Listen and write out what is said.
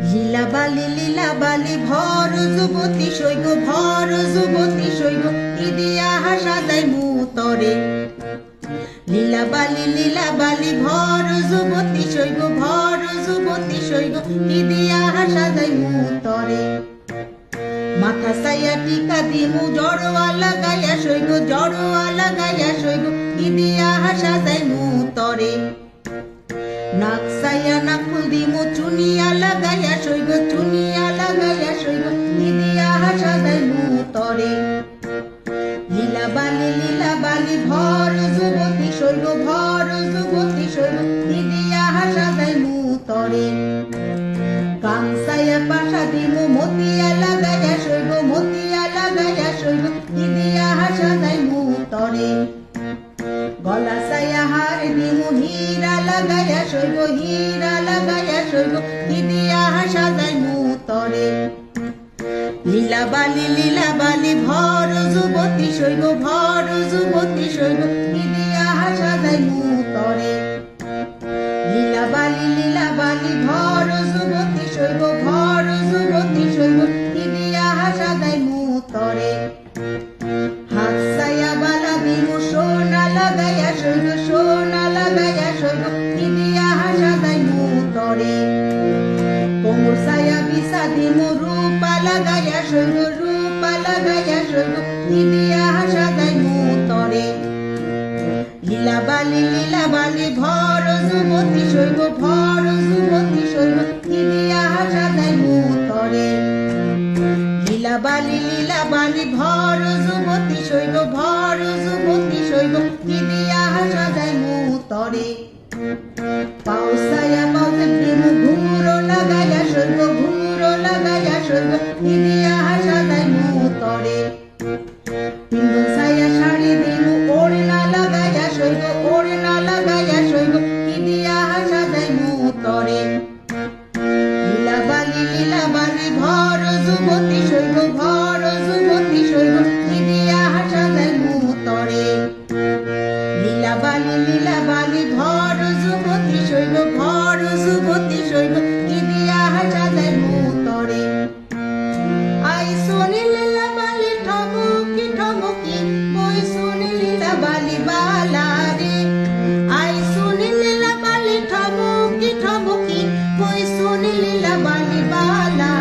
লীলা বালি লীলা বালি ভর যুবতী সৈগ ভর যুবতী সৈগ ইদিয়া হাসা দেয় মুতরে লীলা বালি লীলা বালি ভর যুবতী সৈগ ভর যুবতী সৈগ ইদিয়া হাসা দেয় মুতরে মাথা সাইয়া টিকা দিমু, জড়োয়া লাগাইয়া সৈগ জড়োয়া লাগাইয়া সৈগ ইদিয়া হাসা দেয় মুতরে বালি, লীলা বালি, ভর যুবতী সৈগ ভর যুবতী সৈগ ইদিয়া হাসা দেয় মুতরে কামসায়া পাশা দিমু, মতিয়া লাগাইয়া সৈগ মতিয়া লাগাইয়া সৈগ ইদিয়া হাসা দেয় মুতরে গলা সায়া হার দিমু, হীরা লাগাইয়া সৈগ হীরা লাগাইয়া সৈগ ইদিয়া হাসা দেয় মুতরে লীলা বালি, লীলা দেয় মুতরে লীলা বালি লীলা বালি ভর যুবতী সৈব ভর যুবতী সৈব ইদিয়া হাসা দেয় মুতরে হাত সায়া বালা দিমু সোনা লাগাইয়া সৈব সোনা লাগাইয়া সৈব ইদিয়া হাসা দেয় মুতরে কোমর সায়া বিসা দিমু রূপা লাগাইয়া সৈব রূপা লাগাইয়া সৈব ইদিয়া হাসা দেয় মুতরে লীলা বালি লীলা বালি ভর যুবতী শৈব ভর যুবতী শৈব ইদিয়া হাসা দেয় মুতরে লীলা বালি লীলা বালি ভর যুবতী শৈব ভর যুবতী শৈব ইদিয়া হাসা মুতরে পাউসায়া পাউসে প্রেম ঘুমুরো লাগাইয়া শৈব ঘুমুরো লাগাইয়া শৈব ইদিয়া হাসা দেয় মুতরে সইব ওড়না লাগাইয়া সইব ইদিয়া হাসা দেয় মুতরে। লীলা বালি লীলা বালি, ভর যুবতী সইব ভর Alhamdulillah, balibala